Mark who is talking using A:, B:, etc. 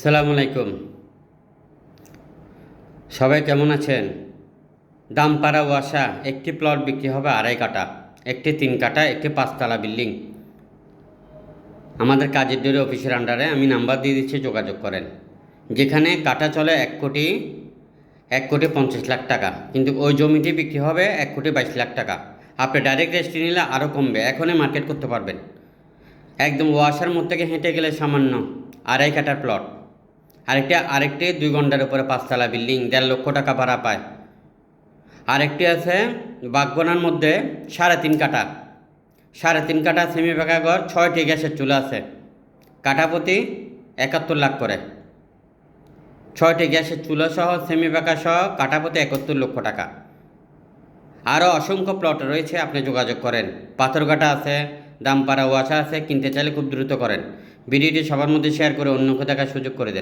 A: সালাম আলাইকুম। সবাই কেমন আছেন? দামপাড়া ওয়াসা, একটি প্লট বিক্রি হবে আড়াই কাটা একটি তিন কাটা একটি পাঁচতলা বিল্ডিং। আমাদের কাজের ডোরে অফিসের আন্ডারে আমি নাম্বার দিয়ে দিচ্ছি, যোগাযোগ করেন। যেখানে কাটা চলে এক কোটি এক কোটি পঞ্চাশ লাখ টাকা, কিন্তু ওই জমিটি বিক্রি হবে এক কোটি বাইশ লাখ টাকা। আপনি ডাইরেক্ট রেজিস্ট্রি নিলে আরও কমবে, এখনই মার্কেট করতে পারবেন। একদম ওয়াসার মধ্যে থেকে হেঁটে গেলে সামান্য আড়াই কাটার প্লট। আরেকটি আরেকটি দুই ঘণ্টার উপরে পাঁচতলা বিল্ডিং, দেড় লক্ষ টাকা ভাড়া পায়। আরেকটি আছে বাগবনার মধ্যে সাড়ে তিন কাটা সাড়ে তিন কাটা সেমি পাকা ঘর, ছয়টি গ্যাসের চুলা আছে। কাঠাপতি একাত্তর লাখ করে। ছয়টি গ্যাসের চুলা সহ, সেমি পাকা সহ কাঠাপতি একাত্তর লক্ষ টাকা। আরও অসংখ্য প্লট রয়েছে, আপনি যোগাযোগ করেন। পাথরঘাটা আছে, দামপাড়া ওয়াসা আছে, কিনতে চাইলে খুব দ্রুত করেন। ভিডিওটি সবার মধ্যে শেয়ার করে অন্যকে দেখার সুযোগ করে দেন।